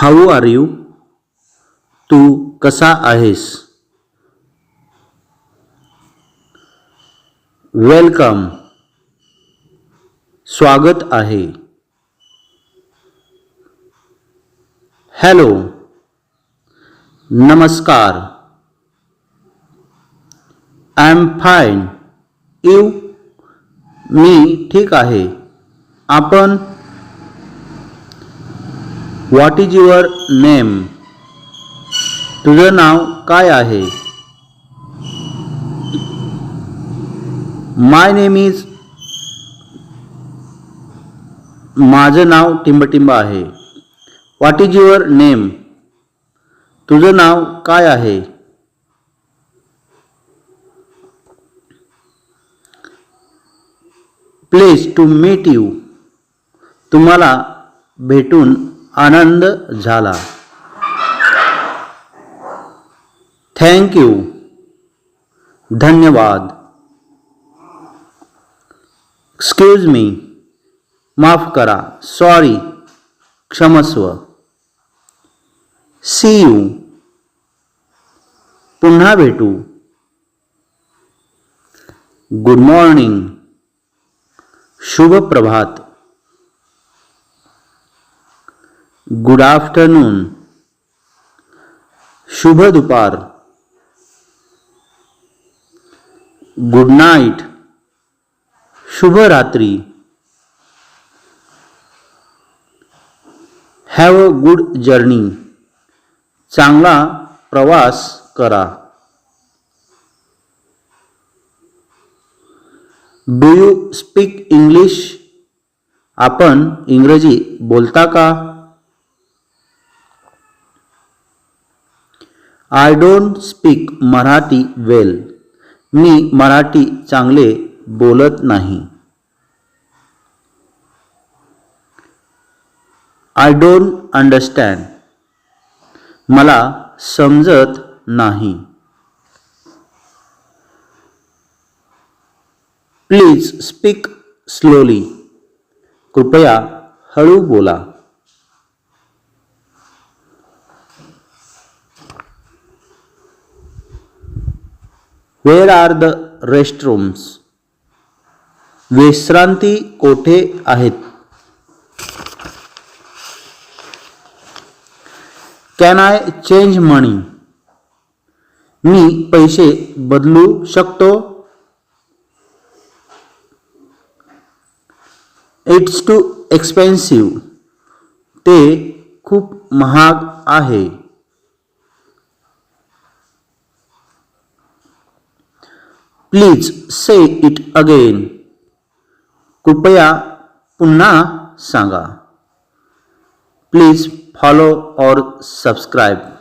How are you? तू कसा आहेस? Welcome. स्वागत आहे. हॅलो. नमस्कार. I am fine. यू? मी ठीक आहे. आपण व्हॉट इज युअर नेम तुझं नाव काय आहे? माय नेम इज माझं नाव टिंबटिंब आहे. व्हॉट इज युअर नेम तुझं नाव काय आहे? प्लेस टू मीट यू तुम्हाला भेटून आनंद झाला। थँक यू धन्यवाद। एक्सक्यूज मी माफ़ करा। सॉरी क्षमस्व। सी यू पुन्हा भेटू। गुड मॉर्निंग शुभ प्रभात। गुड आफ्टरनून शुभ दुपार गुड नाइट शुभ रात्री हॅव अ गुड जर्नी चांगला प्रवास करा डू यू स्पीक इंग्लिश आपण इंग्रजी बोलता का I don't speak Marathi well. मी मराठी चांगले बोलत नाही. I don't understand. मला समजत नाही. Please speak slowly. कृपया हळू बोला. वेर आर द रेस्टरूम्स विश्रांती कोठे आहेत? कॅन आय चेंज मनी मी पैसे बदलू शकतो? इट्स टू एक्सपेन्सिव्ह ते खूप महाग आहे. Please say it again. कृपया पुन्हा सांगा. प्लीज फॉलो और सबस्क्राईब